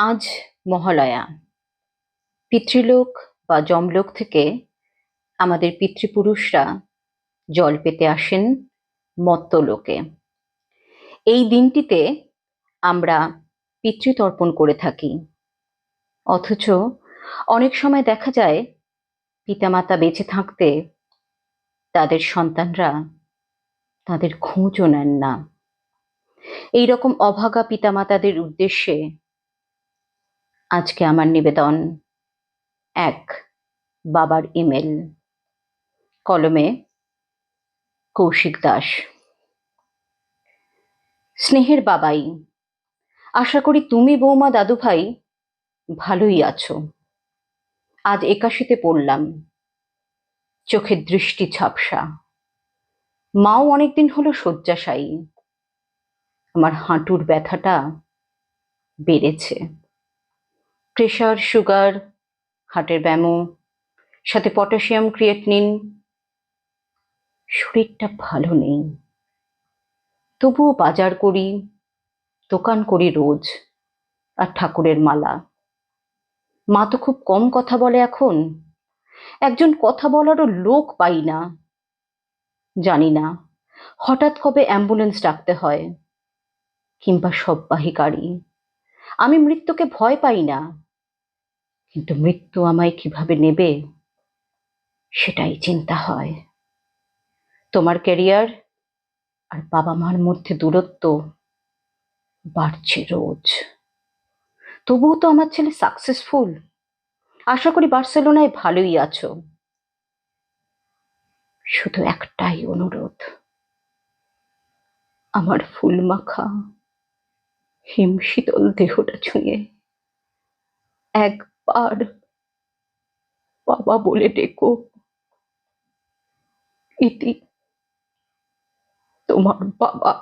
আজ মহালয়া। পিতৃলোক বা যমলোক থেকে আমাদের পিতৃপুরুষরা জল পেতে আসেন মত্তলোকে। এই দিনটিতে আমরা পিতৃতর্পণ করে থাকি। অথচ অনেক সময় দেখা যায়, পিতামাতা বেঁচে থাকতে তাদের সন্তানরা তাদের খোঁজও নেন না। এই রকম অভাগা পিতামাতাদের উদ্দেশ্যে আজকে আমার নিবেদন এক, বাবার ইমেল। কলমে, কৌশিক দাস। স্নেহের বাবাই, আশা করি তুমি বৌমা দাদু ভাই ভালোই আছো। আজ একাশিতে পড়লাম। চোখের দৃষ্টি ঝাপসা। মাও অনেকদিন হলো শয্যাশায়ী। আমার হাঁটুর ব্যথাটা বেড়েছে। প্রেশার সুগার, হার্টের ব্যামো, সাথে পটাশিয়াম ক্রিয়েটনিন শরীরটা ভালো নেই। তবুও বাজার করি, দোকান করি রোজ, আর ঠাকুরের মালা। মা তো খুব কম কথা বলে এখন। একজন কথা বলারও লোক পাই না। জানি না, হঠাৎ কবে অ্যাম্বুলেন্স ডাকতে হয়, কিংবা সববাহী গাড়ি আমি মৃত্যুকে ভয় পাই না। কিন্তু মৃত্যু আমায় কীভাবে নেবে, সেটাই চিন্তা হয়। তোমার ক্যারিয়ার আর বাবা মার মধ্যে দূরত্ব বাড়ছে রোজ। তবুও তো আমার ছেলে সাকসেসফুল আশা করি বার্সেলোনায় ভালোই আছো। শুধু একটাই অনুরোধ, আমার ফুল মাখা হিমশীতল দেহটা ছুঁয়ে। একবার বাবা বলে ডেকো ইতি তোমার বাবা